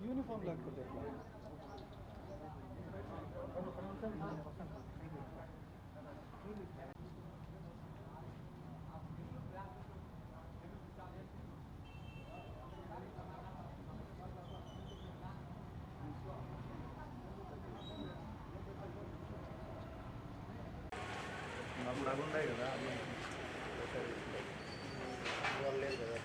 Uniform లేకపోతే ఎట్లా అప్పుడు అవి ఉన్నాయి కదా అవి వాళ్ళు లేదు కదా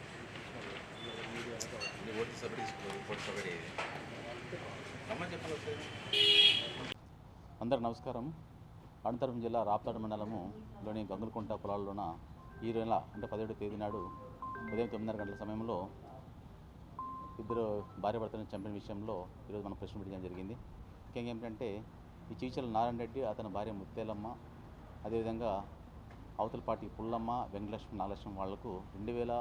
అందరు నమస్కారం. అనంతపురం జిల్లా రాప్తాడు మండలములోని గంగులకుంట పొలాల్లోన ఈ నెల అంటే పదిహేడు తేదీ నాడు ఉదయం తొమ్మిదిన్నర గంటల సమయంలో ఇద్దరు భార్య భర్తను చంపిన విషయంలో ఈరోజు మనం ప్రశ్న పెట్టడం జరిగింది. ముఖ్యంగా ఏమిటంటే ఈ చీచల నారాయణ రెడ్డి అతని భార్య ముత్తేలమ్మ అదేవిధంగా అవతల పార్టీ పుల్లమ్మ వెంకటలక్ష్మి నాగలక్ష్మి వాళ్ళకు రెండు వేల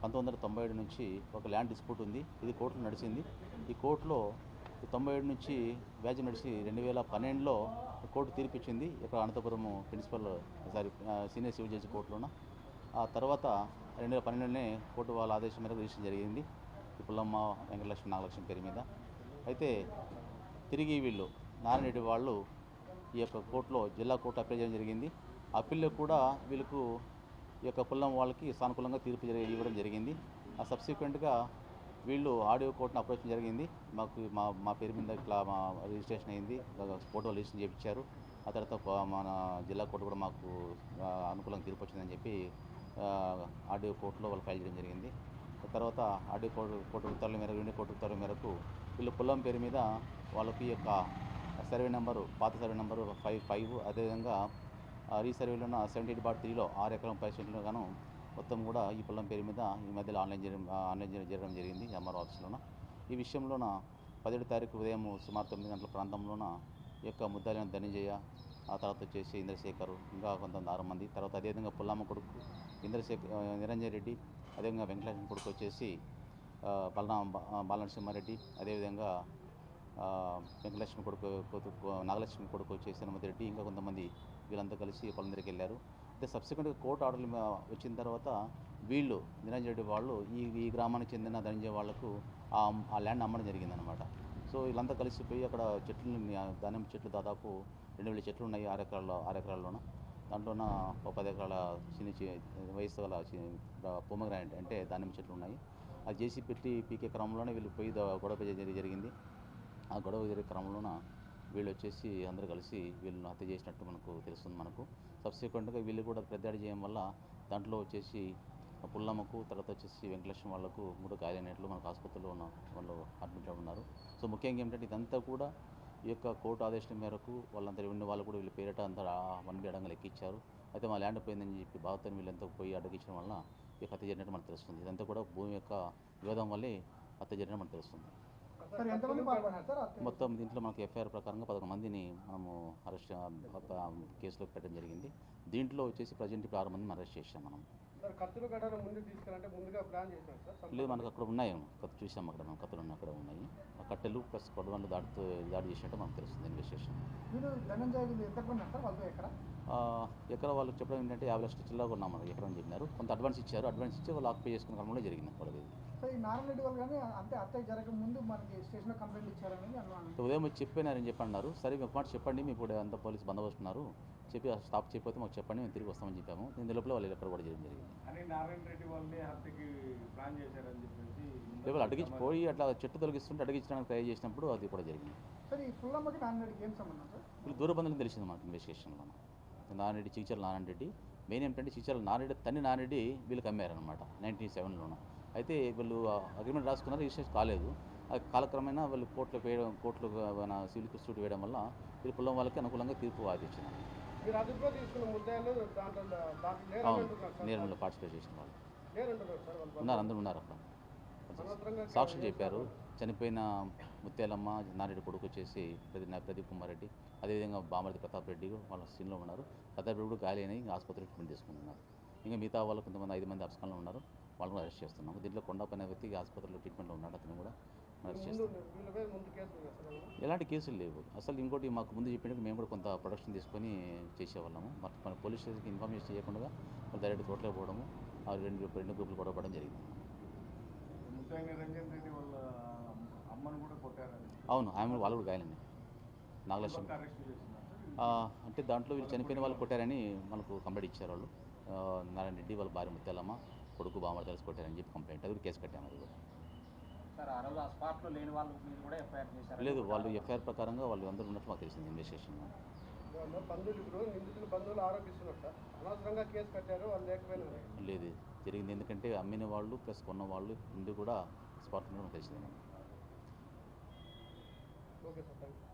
పంతొమ్మిది వందల తొంభై ఏడు నుంచి ఒక ల్యాండ్ డిస్ప్యూట్ ఉంది. ఇది కోర్టులో నడిచింది. ఈ కోర్టులో తొంభై ఏడు నుంచి వ్యాజ్యం నడిచి రెండు వేల పన్నెండులో కోర్టు తీర్పిచ్చింది. ఇక్కడ Anantapuram principal sorry senior civil judge కోర్టులోన. ఆ తర్వాత రెండు వేల పన్నెండులోనే కోర్టు వాళ్ళ ఆదేశం మేరకు రిజిస్టర్ జరిగింది. పుల్లమ్మ వెంకటలక్ష్మి నాగలక్ష్మి పేరు మీద. అయితే తిరిగి వీళ్ళు నారాయణరెడ్డి వాళ్ళు ఈ యొక్క కోర్టులో జిల్లా కోర్టు అప్పీల్ చేయడం జరిగింది. అప్పీల్లో కూడా వీళ్ళకు ఈ యొక్క కులం వాళ్ళకి సానుకూలంగా తీర్పు జరిగి ఇవ్వడం జరిగింది. ఆ సబ్సిక్వెంట్గా వీళ్ళు ఆడియో కోర్టును అప్రోచ్ జరిగింది. మాకు మా మా పేరు మీద ఇట్లా మా రిజిస్ట్రేషన్ అయింది. ఫోటో రిజిస్ట్రేషన్ చేయించారు ఆ తర్వాత మన జిల్లా కోర్టు కూడా మాకు అనుకూలంగా తీర్పు వచ్చిందని చెప్పి ఆడియో కోర్టులో వాళ్ళు ఫైల్ చేయడం జరిగింది. తర్వాత ఆడియో కోర్టు కోర్టు ఉత్తర్వుల మేరకు యూనియన్ కోర్టు ఉత్తర్వుల మేరకు వీళ్ళు పుల్లం పేరు మీద వాళ్ళకి యొక్క సర్వే నెంబరు పాత సర్వే నెంబరు ఫైవ్ ఫైవ్ అదేవిధంగా రీసర్వేలో ఉన్న సెవెంటీ ఎయిట్ బాట్ త్రీలో ఆరు ఎకరం పరిశీలనలో గాను మొత్తం కూడా ఈ పొలం పేరు మీద ఈ మధ్యలో ఆన్లైన్ జరగడం ఆన్లైన్ జర- జరగడం జరిగింది ఎంఆర్ ఆఫీస్లోన. ఈ విషయంలోన పదిహేడు తారీఖు ఉదయం సుమారు తొమ్మిది గంటల ప్రాంతంలోన ఈ యొక్క ముద్దాలైన ధనంజయ ఆ తర్వాత వచ్చేసి ఇంద్రశేఖర్ ఇంకా కొంతమంది ఆరు మంది తర్వాత అదేవిధంగా పుల్లమ్మ కొడుకు ఇంద్రశేఖర్ నిరంజన్ రెడ్డి అదేవిధంగా వెంకటేశ్వర కొడుకు వచ్చేసి బలరామ బాలనరసింహారెడ్డి అదేవిధంగా వెంకటలక్ష్మి కొడుకు నాగలక్ష్మి కొడుకు వచ్చేసి రెడ్డి ఇంకా కొంతమంది వీళ్ళంతా కలిసి పొలం దగ్గరికి వెళ్ళారు. అయితే సబ్సిక్వెంట్గా కోర్టు ఆర్డర్లు వచ్చిన తర్వాత వీళ్ళు నిరంజన్ రెడ్డి వాళ్ళు ఈ ఈ గ్రామానికి చెందిన ధనంజయ వాళ్ళకు ఆ ల్యాండ్ అమ్మడం జరిగిందనమాట సో వీళ్ళంతా కలిసిపోయి అక్కడ చెట్లు దానిమ్మ చెట్లు దాదాపు రెండు వేల చెట్లు ఉన్నాయి ఆరు ఎకరాల్లో ఆరు ఎకరాల్లోన. దాంట్లోన ఒక పది ఎకరాల చిన్న చి- వయసు గల పొమగ్రానైట్ అంటే దానిమ్మ చెట్లు ఉన్నాయి. అది చేసి పెట్టి పీకే క్రమంలోనే వీళ్ళు పోయి గొడవ జరిగింది. ఆ గొడవ జరిగే క్రమంలోన వీళ్ళు వచ్చేసి అందరూ కలిసి వీళ్ళని హత్య చేసినట్టు మనకు తెలుస్తుంది మనకు. సబ్సిక్వెంట్గా వీళ్ళు కూడా పెద్దడి చేయడం వల్ల దాంట్లో వచ్చేసి పుల్లమ్మకు తర్వాత వచ్చేసి వెంకటలక్ష్మి వాళ్ళకు మూడు గాయాలైనట్లు మనకు ఆసుపత్రిలో ఉన్న వాళ్ళు అడ్మిట్ ఉన్నారు సో ముఖ్యంగా ఏంటంటే ఇదంతా కూడా ఈ యొక్క కోర్టు ఆదేశం మేరకు వాళ్ళంతా ఉన్న వాళ్ళు కూడా వీళ్ళ పేరిట అంతా వన్ బి అడంగా లెక్కించారు అయితే మా ల్యాండ్ పోయిందని చెప్పి బాధతో వీళ్ళంతా పోయి అడ్డగించడం వల్ల ఈ హత్య జరిగినట్టు మనకు తెలుస్తుంది. ఇదంతా కూడా భూమి యొక్క వివాదం వల్లే హత్య జరిగినట్టు మనకు తెలుస్తుంది. మొత్తం దీంట్లో మనకి ఎఫ్ఐఆర్ ప్రకారంగా పదకొండు మందిని మనము అరెస్ట్ కేసులో పెట్టడం జరిగింది. దీంట్లో వచ్చేసి ప్రజెంట్ ఇప్పుడు ఆరు మందిని అరెస్ట్ చేసాం మనం. లేదు మనకు అక్కడ ఉన్నాయి. కత్తి చూసాం అక్కడ మనం కత్తులు ఉన్నాయి అక్కడ ఉన్నాయి. ఆ కట్టెలు ప్లస్ కొడవన్లు దాడుతూ దాడి చేసినట్టు మనకు తెలుస్తుంది ఇన్వెస్టిగేషన్ వీళ్ళు వీళ్ళు ఎక్కడ వాళ్ళకి చెప్పడం ఏంటంటే యాభై లక్షల చిల్లర కొన్నాం మనకి ఎక్కడ చెప్పినారు. కొంత అడ్వాన్స్ ఇచ్చారు. అడ్వాన్స్ ఇచ్చి వాళ్ళు ఆక్యుపై చేసుకున్న క్రమంలో జరిగింది ఇది. సో ఈ నారాయణ రెడ్డి వాళ్ళు కానీ అంటే అత్తయ్య జరగక ముందు మనకి స్టేషన్లో కంప్లైంట్ సో ఉదయం వచ్చి చెప్పినారని చెప్పి అన్నారు సరే ఒక మాట చెప్పండి. మీకు ఇప్పుడు అంతా పోలీస్ బందోబస్తు ఉన్నారు చెప్పి స్టాప్ చెప్పిపోతే మాకు చెప్పండి మేము తిరిగి వస్తామని చెప్పాము. దీని లోపల వాళ్ళు ఎక్కడ కూడా చేయడం జరిగింది. అని నారాయణ రెడ్డి వాళ్ళే హత్యకి ప్లాన్ చేశారని చెప్పేసి అడిగించి పోయి అట్లా చెట్టు తొలగిస్తుంటే అడిగించడానికి ట్రై చేసినప్పుడు అది కూడా జరిగింది. సార్ ఈ పుల్లమ్మకి నారాయణ రెడ్డికి ఏం సంబంధం సార్? వీళ్ళు దూరబంధులు తెలిసింది మనకు ఇన్వెస్టిగేషన్లో. నారాయణరెడ్డి చీచర్ల నారాయణరెడ్డి. మెయిన్ ఏంటంటే చీచర్ల నారాయణ తన్ని నారాయణరెడ్డి వీళ్ళకి అమ్మారనమాట నైన్టీన్ సెవెన్లోన. అయితే వీళ్ళు అగ్రిమెంట్ రాసుకున్నారు రిజిస్ట్రేషన్ కాలేదు. అది కాలక్రమేణా వాళ్ళు కోర్టులో వేయడం కోర్టులో మన సివిల్ సూట్ వేయడం వల్ల వీళ్ళు పొలం వాళ్ళకి అనుకూలంగా తీర్పు వాదించింది నేరంలో పార్టిసిపేట్ చేసిన వాళ్ళు. ఉన్నారు అందరూ ఉన్నారు అక్కడ. సాక్ష్యం చెప్పారు చనిపోయిన ముత్యాలమ్మ నారెడ్డి కొడుకు వచ్చేసి ప్రదీప్ ప్రదీప్ కుమార్ రెడ్డి అదేవిధంగా బామర్ది ప్రతాప్ రెడ్డి వాళ్ళ సీన్లో ఉన్నారు. ప్రతాప్ రెడ్డి కూడా గాలి అయినాయి ఆసుపత్రి ట్రీట్మెంట్ తీసుకుంటున్నారు. ఇంకా మిగతా వాళ్ళు కొంతమంది ఐదు మంది అబ్స్కాన్లో ఉన్నారు. వాళ్ళని కూడా అరెస్ట్ చేస్తున్నాం దీంట్లో కొండప అనే వ్యక్తి ఆసుపత్రిలో ట్రీట్మెంట్లో ఉన్నాడు. అతను కూడా అరెస్ట్ ముందు చేస్తాం వీళ్ళపై ముందు కేసు ఉంది కదా సార్ ఏమన్నా? ఎలాంటి కేసులు లేవు. అసలు ఇంకోటి మాకు ముందు చెప్పినట్టు మేము కూడా కొంత ప్రొడక్షన్ తీసుకొని చేసేవాళ్ళము. మరి మన పోలీస్ స్టేషన్కి ఇన్ఫర్మేషన్ చేయకుండా డైరెక్ట్ తోటలో పోవడము ఆ రెండు రెండు గ్రూపులు గొడవ పడడం జరిగింది. వాళ్ళ కూడా అవును ఆమె వాళ్ళు కూడా గాయాలండి నాగలక్ష్మి. ఆ, అంటే దాంట్లో వీళ్ళు చనిపోయిన వాళ్ళు కొట్టారని మనకు కంప్లైంట్ ఇచ్చారు వాళ్ళు. నారాయణ రెడ్డి వాళ్ళ భార్య ముత్యాలమ్మ. కొడుకు బామ్మ కలిసి కొట్టారని చెప్పి కంప్లైంట్ అది కేసు కట్టాము అది కూడా. సార్ ఆ రోజు ఆ స్పాట్లో లేని వాళ్ళ మీద కూడా ఎఫ్ఐఆర్ చేశారు? లేదు వాళ్ళు ఎఫ్ఐఆర్ ప్రకారంగా వాళ్ళు అందరూ ఉన్నట్టు మాకు తెలిసింది ఇన్వెస్టిగేషన్ వాళ్ళు బంధువులు ఇప్పుడు నిందితులు బంధువులు ఆరోపిస్తున్నారు సార్. అనవసరంగా కేసు కట్టారు వాళ్ళు లేకపోయినారు. లేదు జరిగింది ఎందుకంటే అమ్మిన వాళ్ళు ప్లస్ కొన్న వాళ్ళు ముందు కూడా స్పాట్ మాకు తెలిసింది. Okay sir thank you